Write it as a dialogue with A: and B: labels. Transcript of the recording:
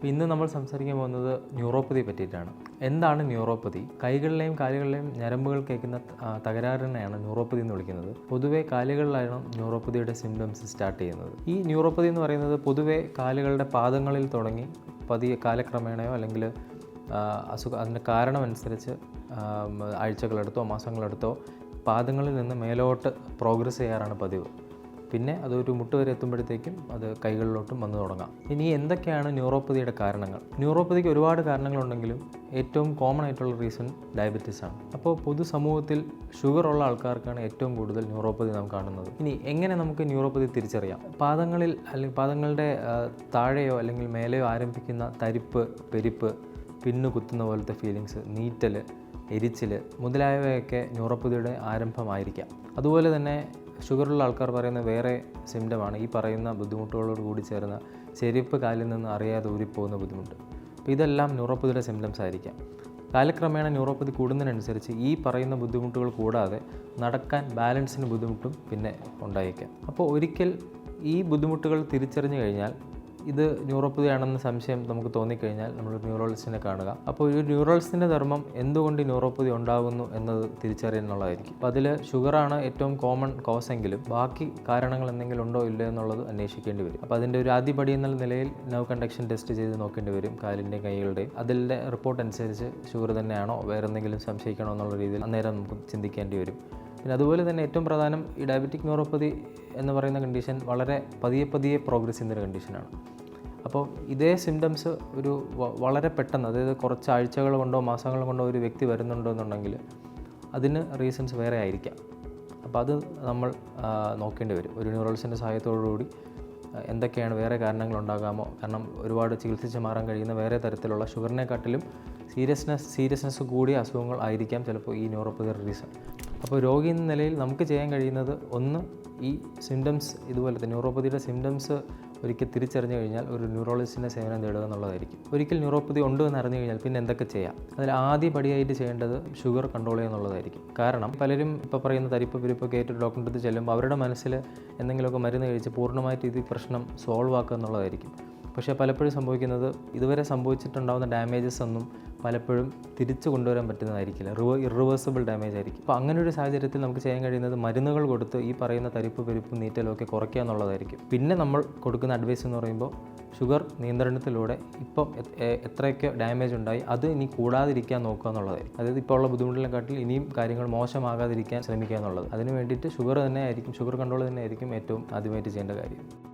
A: അപ്പോൾ ഇന്ന് നമ്മൾ സംസാരിക്കാൻ പോകുന്നത് ന്യൂറോപ്പതിയെ പറ്റിയിട്ടാണ്. എന്താണ് ന്യൂറോപ്പതി? കൈകളിലെയും കാലുകളിലെയും ഞരമ്പുകൾ കേൾക്കുന്ന തകരാറിനെയാണ് ന്യൂറോപ്പതി എന്ന് വിളിക്കുന്നത്. പൊതുവെ കാലുകളിലാണ് ന്യൂറോപ്പതിയുടെ സിംറ്റംസ് സ്റ്റാർട്ട് ചെയ്യുന്നത്. ഈ ന്യൂറോപ്പതി എന്ന് പറയുന്നത് പൊതുവെ കാലുകളുടെ പാദങ്ങളിൽ തുടങ്ങി പതിയെ കാലക്രമേണയോ അല്ലെങ്കിൽ അസുഖ അതിന്റെ കാരണമനുസരിച്ച് ആഴ്ചകളെടുത്തോ മാസങ്ങളെടുത്തോ പാദങ്ങളിൽ നിന്ന് മേലോട്ട് പ്രോഗ്രസ് ചെയ്യാറാണ് പതിവ്. പിന്നെ അതൊരു മുട്ട് വരെ എത്തുമ്പോഴത്തേക്കും അത് കൈകളിലോട്ടും വന്നു തുടങ്ങാം. ഇനി എന്തൊക്കെയാണ് ന്യൂറോപ്പതിയുടെ കാരണങ്ങൾ? ന്യൂറോപ്പതിക്ക് ഒരുപാട് കാരണങ്ങളുണ്ടെങ്കിലും ഏറ്റവും കോമൺ ആയിട്ടുള്ള റീസൺ ഡയബറ്റീസ് ആണ്. അപ്പോൾ പൊതുസമൂഹത്തിൽ ഷുഗർ ഉള്ള ആൾക്കാർക്കാണ് ഏറ്റവും കൂടുതൽ ന്യൂറോപ്പതി നാം കാണുന്നത്. ഇനി എങ്ങനെ നമുക്ക് ന്യൂറോപ്പതി തിരിച്ചറിയാം? പാദങ്ങളിൽ അല്ലെങ്കിൽ പാദങ്ങളുടെ താഴെയോ അല്ലെങ്കിൽ മേലെയോ ആരംഭിക്കുന്ന തരിപ്പ് പെരിപ്പ് പിന്നു കുത്തുന്ന പോലത്തെ ഫീലിങ്സ് നീറ്റൽ എരിച്ചിൽ മുതലായവയൊക്കെ ന്യൂറോപ്പതിയുടെ ആരംഭമായിരിക്കാം. അതുപോലെ തന്നെ ഷുഗറുള്ള ആൾക്കാർ പറയുന്ന വേറെ സിംറ്റമാണ് ഈ പറയുന്ന ബുദ്ധിമുട്ടുകളോട് കൂടി ചേർന്ന ചെരുപ്പ് കാലിൽ നിന്ന് അറിയാതെ ഊരിപ്പോകുന്ന ബുദ്ധിമുട്ട്. അപ്പോൾ ഇതെല്ലാം ന്യൂറോപ്പതിയുടെ സിംറ്റംസ് ആയിരിക്കാം. കാലക്രമേണ ന്യൂറോപ്പതി കൂടുന്നതിനനുസരിച്ച് ഈ പറയുന്ന ബുദ്ധിമുട്ടുകൾ കൂടാതെ നടക്കാൻ ബാലൻസിന് ബുദ്ധിമുട്ടും പിന്നെ ഉണ്ടായേക്കാം. അപ്പോൾ ഒരിക്കൽ ഈ ബുദ്ധിമുട്ടുകൾ തിരിച്ചറിഞ്ഞു കഴിഞ്ഞാൽ ഇത് ന്യൂറോപ്പതിയാണെന്ന സംശയം നമുക്ക് തോന്നിക്കഴിഞ്ഞാൽ നമ്മൾ ന്യൂറോളജിസ്റ്റിനെ കാണുക. അപ്പോൾ ഒരു ന്യൂറോളജിസ്റ്റിന്റെ ധർമ്മം എന്തുകൊണ്ട് ന്യൂറോപ്പതി ഉണ്ടാകുന്നു എന്നത് തിരിച്ചറിയാനുള്ളതായിരിക്കും അപ്പോൾ അതിൽ ഷുഗറാണ് ഏറ്റവും കോമൺ കോസ് എങ്കിലും ബാക്കി കാരണങ്ങൾ എന്തെങ്കിലും ഉണ്ടോ ഇല്ലയോ എന്നുള്ളത് അന്വേഷിക്കേണ്ടി വരും. അപ്പോൾ അതിന്റെ ഒരു ആദ്യപടി എന്ന നിലയിൽ നവ് കണ്ടക്ഷൻ ടെസ്റ്റ് ചെയ്ത് നോക്കേണ്ടി വരും കാലിന്റെയും കൈകളുടെയും. അതിന്റെ റിപ്പോർട്ട് അനുസരിച്ച് ഷുഗർ തന്നെയാണോ വേറെ എന്തെങ്കിലും സംശയിക്കണോ എന്നുള്ള രീതിയിൽ അന്നേരം നമുക്ക് ചിന്തിക്കേണ്ടി വരും. പിന്നെ അതുപോലെ തന്നെ ഏറ്റവും പ്രധാനം ഈ ഡയബറ്റിക് ന്യൂറോപ്പതി എന്ന് പറയുന്ന കണ്ടീഷൻ വളരെ പതിയെ പതിയെ പ്രോഗ്രസ് ചെയ്യുന്നൊരു കണ്ടീഷനാണ് അപ്പോൾ ഇതേ സിംറ്റംസ് ഒരു വളരെ പെട്ടെന്ന് അതായത് കുറച്ച് ആഴ്ചകൾ കൊണ്ടോ മാസങ്ങൾ കൊണ്ടോ ഒരു വ്യക്തി വരുന്നുണ്ടോ എന്നുണ്ടെങ്കിൽ അതിന് റീസൺസ് വേറെ ആയിരിക്കാം. അപ്പോൾ അത് നമ്മൾ നോക്കേണ്ടി വരും. ഒരു ന്യൂറോളജിന്റെ സഹായത്തോടുകൂടി എന്തൊക്കെയാണ് വേറെ കാരണങ്ങൾ ഉണ്ടാകാമോ? കാരണം ഒരുപാട് ചികിത്സിച്ച് മാറാൻ കഴിയുന്ന വേറെ തരത്തിലുള്ള ഷുഗറിനെക്കാട്ടിലും സീരിയസ്നെസ് സീരിയസ്നെസ് കൂടിയ അസുഖങ്ങൾ ആയിരിക്കാം ചിലപ്പോൾ ഈ ന്യൂറോപ്പതി റീസൺ അപ്പോൾ രോഗി എന്ന നിലയിൽ നമുക്ക് ചെയ്യാൻ കഴിയുന്നത് ഒന്ന് ഈ സിംറ്റംസ് ഇതുപോലെ തന്നെ ന്യൂറോപ്പതിയുടെ സിംറ്റംസ് ഒരിക്കൽ തിരിച്ചറിഞ്ഞു കഴിഞ്ഞാൽ ഒരു ന്യൂറോളജിസ്റ്റിന്റെ സേവനം തേടുക എന്നുള്ളതായിരിക്കും. ഒരിക്കൽ ന്യൂറോപ്പതി ഉണ്ട് എന്ന് അറിഞ്ഞു കഴിഞ്ഞാൽ പിന്നെ എന്തൊക്കെ ചെയ്യാം? അതിൽ ആദ്യ പടിയായിട്ട് ചെയ്യേണ്ടത് ഷുഗർ കൺട്രോൾ ചെയ്യുക എന്നുള്ളതായിരിക്കും. കാരണം പലരും ഇപ്പോൾ പറയുന്ന തരിപ്പ് പിരിപ്പൊക്കെ ഒരു ഡോക്ടറിന്റെ അടുത്ത് ചെല്ലുമ്പോൾ അവരുടെ മനസ്സിൽ എന്തെങ്കിലുമൊക്കെ മരുന്ന് കഴിച്ച് പൂർണമായിട്ട് ഇത് പ്രശ്നം സോൾവ് ആക്കുക എന്നുള്ളതായിരിക്കും. പക്ഷേ പലപ്പോഴും സംഭവിക്കുന്നത് ഇതുവരെ സംഭവിച്ചിട്ടുണ്ടാകുന്ന ഡാമേജസ് ഒന്നും പലപ്പോഴും തിരിച്ചു കൊണ്ടുവരാൻ പറ്റുന്നതായിരിക്കില്ല. റിവ ഇറിവേഴ്സിബിൾ ഡാമേജ് ആയിരിക്കും. അപ്പോൾ അങ്ങനെ ഒരു സാഹചര്യത്തിൽ നമുക്ക് ചെയ്യാൻ കഴിയുന്നത് മരുന്നുകൾ കൊടുത്ത് ഈ പറയുന്ന തരിപ്പ് പെരുപ്പ് നീറ്റലും ഒക്കെ കുറയ്ക്കുക എന്നുള്ളതായിരിക്കും. പിന്നെ നമ്മൾ കൊടുക്കുന്ന അഡ്വൈസ് എന്ന് പറയുമ്പോൾ ഷുഗർ നിയന്ത്രണത്തിലൂടെ ഇപ്പം എ- എ- എത്രയൊക്കെ ഡാമേജ് ഉണ്ടായി അത് ഇനി കൂടാതിരിക്കാൻ നോക്കുക എന്നുള്ളതായിരിക്കും. അതായത് ഇപ്പോൾ ഉള്ള ബുദ്ധിമുട്ടിനെക്കാട്ടിൽ ഇനിയും കാര്യങ്ങൾ മോശമാകാതിരിക്കാൻ ശ്രമിക്കുക എന്നുള്ളത്. അതിന് വേണ്ടിയിട്ട് ഷുഗർ തന്നെ ആയിരിക്കും ഷുഗർ കൺട്രോൾ തന്നെ ആയിരിക്കും ഏറ്റവും ആദ്യമായിട്ട് ചെയ്യേണ്ട കാര്യം.